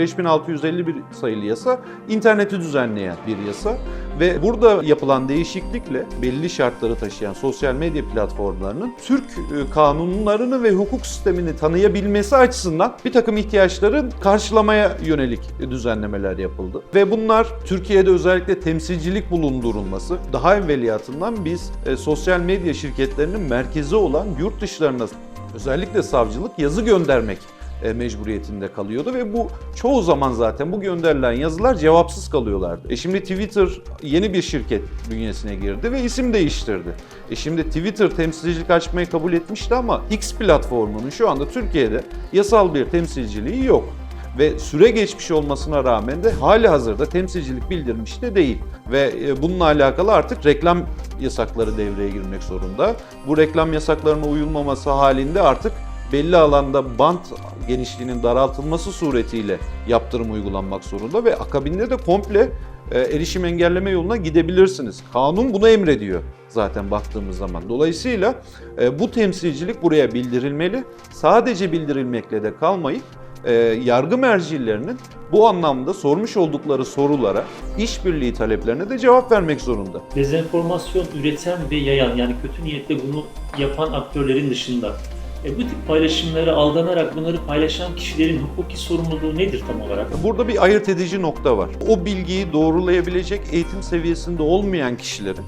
5651 sayılı yasa interneti düzenleyen bir yasa ve burada yapılan değişiklikle belli şartları taşıyan sosyal medya platformlarının Türk e, kanunlarını ve hukuk sistemini tanıyabilmesi açısından bir takım ihtiyaçların karşılamaya yönelik düzenlemeler yapıldı. Ve bunlar Türkiye'de özellikle temsilcilik bulundurulması, daha evveliyatından biz e, sosyal medya şirketlerinin merkezi olan yurt dışlarına özellikle savcılık yazı göndermek mecburiyetinde kalıyordu ve bu çoğu zaman zaten bu gönderilen yazılar cevapsız kalıyorlardı. E şimdi Twitter yeni bir şirket bünyesine girdi ve isim değiştirdi. E şimdi Twitter temsilcilik açmayı kabul etmişti ama X platformunun şu anda Türkiye'de yasal bir temsilciliği yok ve süre geçmiş olmasına rağmen de hali hazırda temsilcilik bildirmiş de değil. Ve e, bununla alakalı artık reklam yasakları devreye girmek zorunda. Bu reklam yasaklarına uyulmaması halinde artık belli alanda bant genişliğinin daraltılması suretiyle yaptırım uygulanmak zorunda ve akabinde de komple e, erişim engelleme yoluna gidebilirsiniz. Kanun bunu emrediyor zaten baktığımız zaman. Dolayısıyla e, bu temsilcilik buraya bildirilmeli. Sadece bildirilmekle de kalmayıp e, yargı mercilerinin bu anlamda sormuş oldukları sorulara, işbirliği taleplerine de cevap vermek zorunda. Dezenformasyon üreten ve yayan yani kötü niyetle bunu yapan aktörlerin dışında e, bu tip paylaşımları aldanarak bunları paylaşan kişilerin hukuki sorumluluğu nedir tam olarak? Burada bir ayırt edici nokta var. O bilgiyi doğrulayabilecek eğitim seviyesinde olmayan kişilerin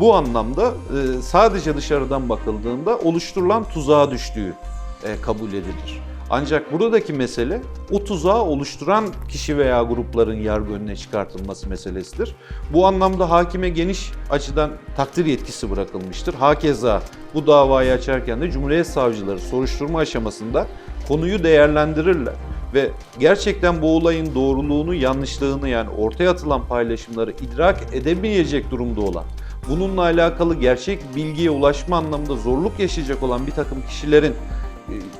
bu anlamda e, sadece dışarıdan bakıldığında oluşturulan tuzağa düştüğü e, kabul edilir. Ancak buradaki mesele o tuzağı oluşturan kişi veya grupların yargı önüne çıkartılması meselesidir. Bu anlamda hakime geniş açıdan takdir yetkisi bırakılmıştır. Hakeza bu davayı açarken de Cumhuriyet Savcıları soruşturma aşamasında konuyu değerlendirirler ve gerçekten bu olayın doğruluğunu, yanlışlığını yani ortaya atılan paylaşımları idrak edemeyecek durumda olan, bununla alakalı gerçek bilgiye ulaşma anlamında zorluk yaşayacak olan bir takım kişilerin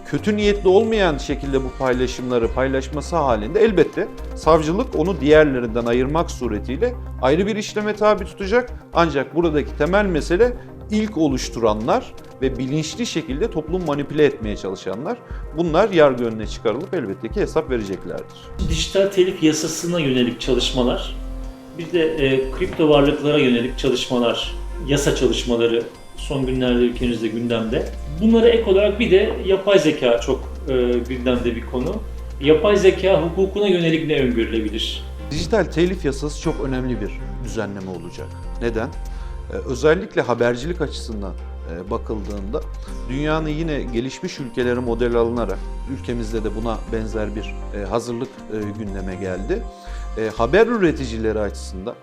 kötü niyetli olmayan şekilde bu paylaşımları paylaşması halinde elbette savcılık onu diğerlerinden ayırmak suretiyle ayrı bir işleme tabi tutacak. Ancak buradaki temel mesele ilk oluşturanlar ve bilinçli şekilde toplum manipüle etmeye çalışanlar. Bunlar yargı önüne çıkarılıp elbette ki hesap vereceklerdir. Dijital telif yasasına yönelik çalışmalar, bir de e, kripto varlıklara yönelik çalışmalar, yasa çalışmaları son günlerde ülkemizde gündemde. Bunlara ek olarak bir de yapay zeka çok e, gündemde bir konu. Yapay zeka hukukuna yönelik ne öngörülebilir? Dijital telif yasası çok önemli bir düzenleme olacak. Neden? Ee, özellikle habercilik açısından e, bakıldığında dünyanın yine gelişmiş ülkeleri model alınarak ülkemizde de buna benzer bir e, hazırlık e, gündeme geldi. E, Haber üreticileri açısından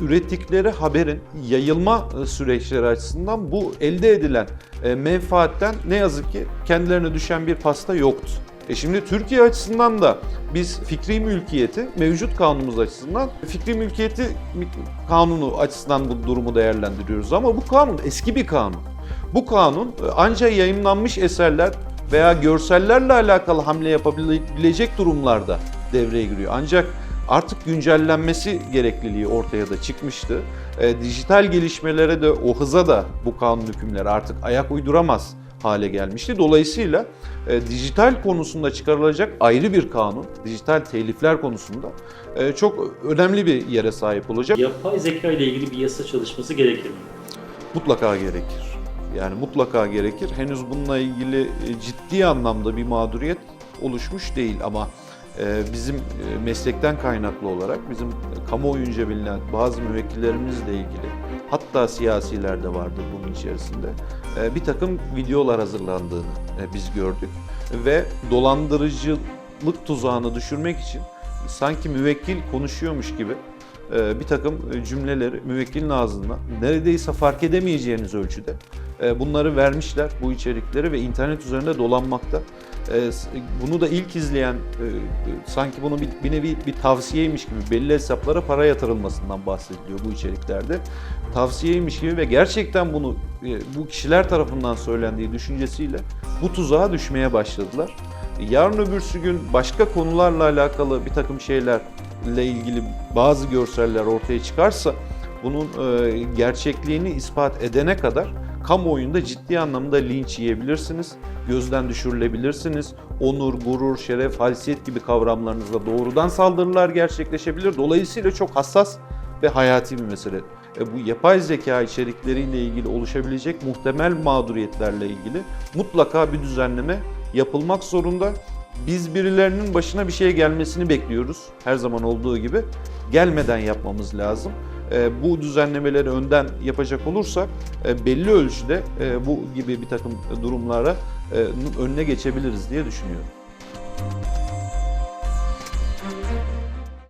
ürettikleri haberin yayılma e, süreçleri açısından bu elde edilen e, menfaatten ne yazık ki kendilerine düşen bir pasta yoktu. E şimdi Türkiye açısından da biz fikri mülkiyeti mevcut kanunumuz açısından fikri mülkiyeti kanunu açısından bu durumu değerlendiriyoruz ama bu kanun eski bir kanun. Bu kanun e, ancak yayınlanmış eserler veya görsellerle alakalı hamle yapabilecek durumlarda devreye giriyor. Ancak artık güncellenmesi gerekliliği ortaya da çıkmıştı. E, dijital gelişmelere de o hıza da bu kanun hükümleri artık ayak uyduramaz hale gelmişti. Dolayısıyla e, dijital konusunda çıkarılacak ayrı bir kanun, dijital telifler konusunda e, çok önemli bir yere sahip olacak. Yapay zeka ile ilgili bir yasa çalışması gerekir mi? Mutlaka gerekir. Yani mutlaka gerekir. Henüz bununla ilgili e, ciddi anlamda bir mağduriyet oluşmuş değil ama bizim e, meslekten kaynaklı olarak bizim kamuoyunca bilinen bazı müvekkillerimizle ilgili hatta siyasiler de vardır bunun içerisinde e, bir takım videolar hazırlandığını e, biz gördük. Ve dolandırıcılık tuzağını düşürmek için sanki müvekkil konuşuyormuş gibi e, bir takım cümleleri müvekkilin ağzından neredeyse fark edemeyeceğiniz ölçüde e, bunları vermişler bu içerikleri ve internet üzerinde dolanmakta. E, Bunu da ilk izleyen e, sanki bunu bir, bir nevi bir tavsiyeymiş gibi belli hesaplara para yatırılmasından bahsediliyor bu içeriklerde. Tavsiyeymiş gibi ve gerçekten bunu e, bu kişiler tarafından söylendiği düşüncesiyle bu tuzağa düşmeye başladılar. Yarın öbürsü gün başka konularla alakalı bir takım şeylerle ilgili bazı görseller ortaya çıkarsa bunun e, gerçekliğini ispat edene kadar kamuoyunda ciddi anlamda linç yiyebilirsiniz, gözden düşürülebilirsiniz. Onur, gurur, şeref, haysiyet gibi kavramlarınızla doğrudan saldırılar gerçekleşebilir. Dolayısıyla çok hassas ve hayati bir mesele. E, bu yapay zeka içerikleriyle ilgili oluşabilecek muhtemel mağduriyetlerle ilgili mutlaka bir düzenleme yapılmak zorunda. Biz birilerinin başına bir şey gelmesini bekliyoruz. Her zaman olduğu gibi. Gelmeden yapmamız lazım. E, bu düzenlemeleri önden yapacak olursak e, belli ölçüde e, bu gibi bir takım durumlara e, önüne geçebiliriz diye düşünüyorum.